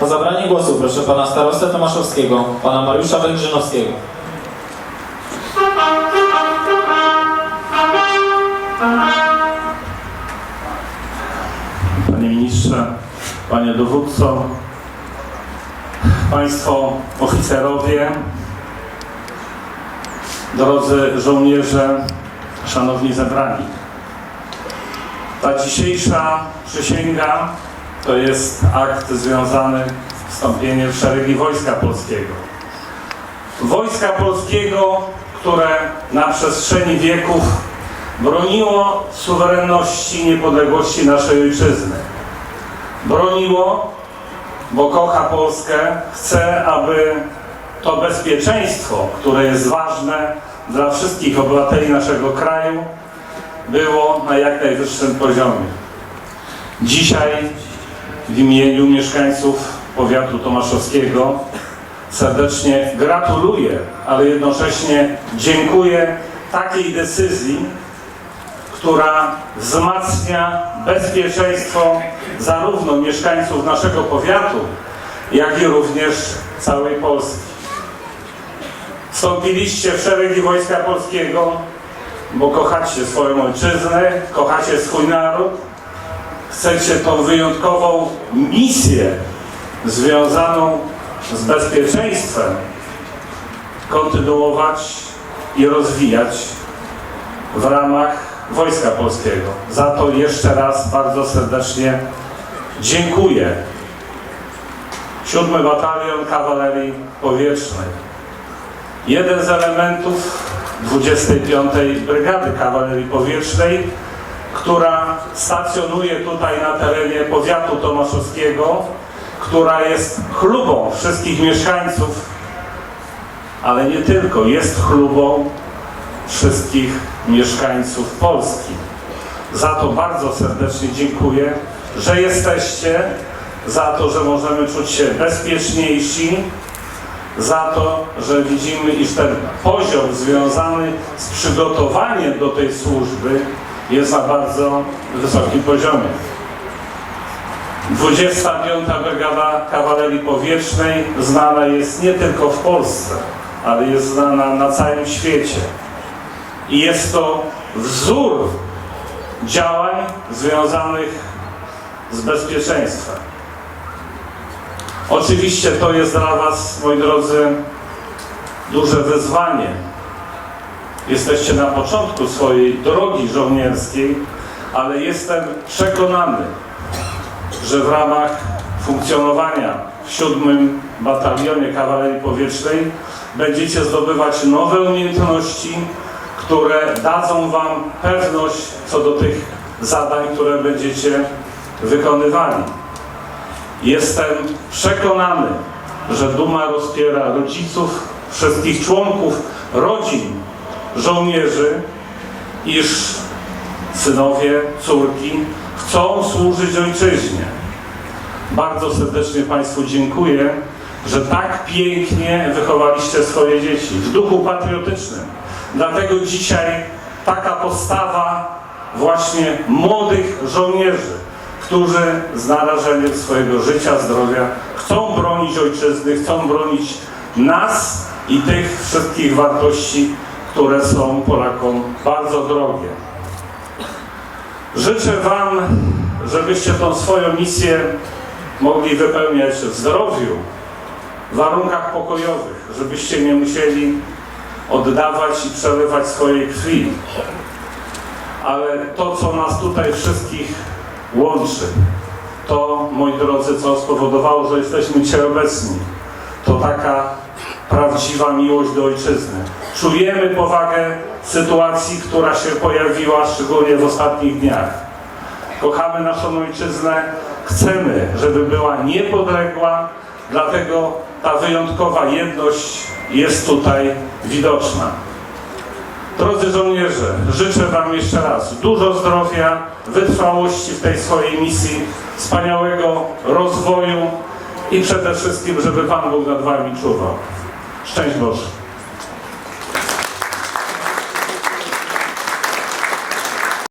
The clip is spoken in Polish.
O zabranie głosu proszę pana starostę Tomaszowskiego, pana Mariusza Węgrzynowskiego. Panie Ministrze, Panie Dowódco, Państwo oficerowie, drodzy żołnierze, Szanowni zebrani. Ta dzisiejsza przysięga to jest akt związany z wstąpieniem w szeregi Wojska Polskiego. Wojska Polskiego, które na przestrzeni wieków broniło suwerenności niepodległości naszej ojczyzny. Broniło, bo kocha Polskę, chce, aby to bezpieczeństwo, które jest ważne dla wszystkich obywateli naszego kraju, było na jak najwyższym poziomie. Dzisiaj w imieniu mieszkańców powiatu tomaszowskiego serdecznie gratuluję, ale jednocześnie dziękuję takiej decyzji, która wzmacnia bezpieczeństwo zarówno mieszkańców naszego powiatu, jak i również całej Polski. Wstąpiliście w szeregi Wojska Polskiego, bo kochacie swoją ojczyznę, kochacie swój naród, chcecie tą wyjątkową misję związaną z bezpieczeństwem kontynuować i rozwijać w ramach Wojska Polskiego. Za to jeszcze raz bardzo serdecznie dziękuję. Siódmy Batalion Kawalerii Powietrznej. Jeden z elementów 25. Brygady Kawalerii Powietrznej, która stacjonuje tutaj na terenie powiatu tomaszowskiego, która jest chlubą wszystkich mieszkańców, ale nie tylko, jest chlubą wszystkich mieszkańców Polski. Za to bardzo serdecznie dziękuję, że jesteście, za to, że możemy czuć się bezpieczniejsi, za to, że widzimy, iż ten poziom związany z przygotowaniem do tej służby jest na bardzo wysokim poziomie. 25. Brygada Kawalerii Powietrznej znana jest nie tylko w Polsce, ale jest znana na całym świecie. I jest to wzór działań związanych z bezpieczeństwem. Oczywiście to jest dla Was, moi drodzy, duże wyzwanie. Jesteście na początku swojej drogi żołnierskiej, ale jestem przekonany, że w ramach funkcjonowania w 7 Batalionie Kawalerii Powietrznej będziecie zdobywać nowe umiejętności, które dadzą Wam pewność co do tych zadań, które będziecie wykonywali. Jestem przekonany, że Duma rozpiera rodziców, wszystkich członków rodzin żołnierzy, iż synowie, córki chcą służyć ojczyźnie. Bardzo serdecznie Państwu dziękuję, że tak pięknie wychowaliście swoje dzieci w duchu patriotycznym. Dlatego dzisiaj taka postawa właśnie młodych żołnierzy, którzy z narażeniem swojego życia, zdrowia chcą bronić ojczyzny, chcą bronić nas i tych wszystkich wartości, które są Polakom bardzo drogie. Życzę Wam, żebyście tą swoją misję mogli wypełniać w zdrowiu, w warunkach pokojowych, żebyście nie musieli oddawać i przelewać swojej krwi. Ale to, co nas tutaj wszystkich łączy, to, moi drodzy, co spowodowało, że jesteśmy dzisiaj obecni, to taka prawdziwa miłość do ojczyzny. Czujemy powagę sytuacji, która się pojawiła szczególnie w ostatnich dniach. Kochamy naszą ojczyznę, chcemy, żeby była niepodległa, dlatego ta wyjątkowa jedność jest tutaj widoczna. Drodzy żołnierze, życzę Wam jeszcze raz dużo zdrowia, wytrwałości w tej swojej misji, wspaniałego rozwoju i przede wszystkim, żeby Pan Bóg nad Wami czuwał. Szczęść Boże.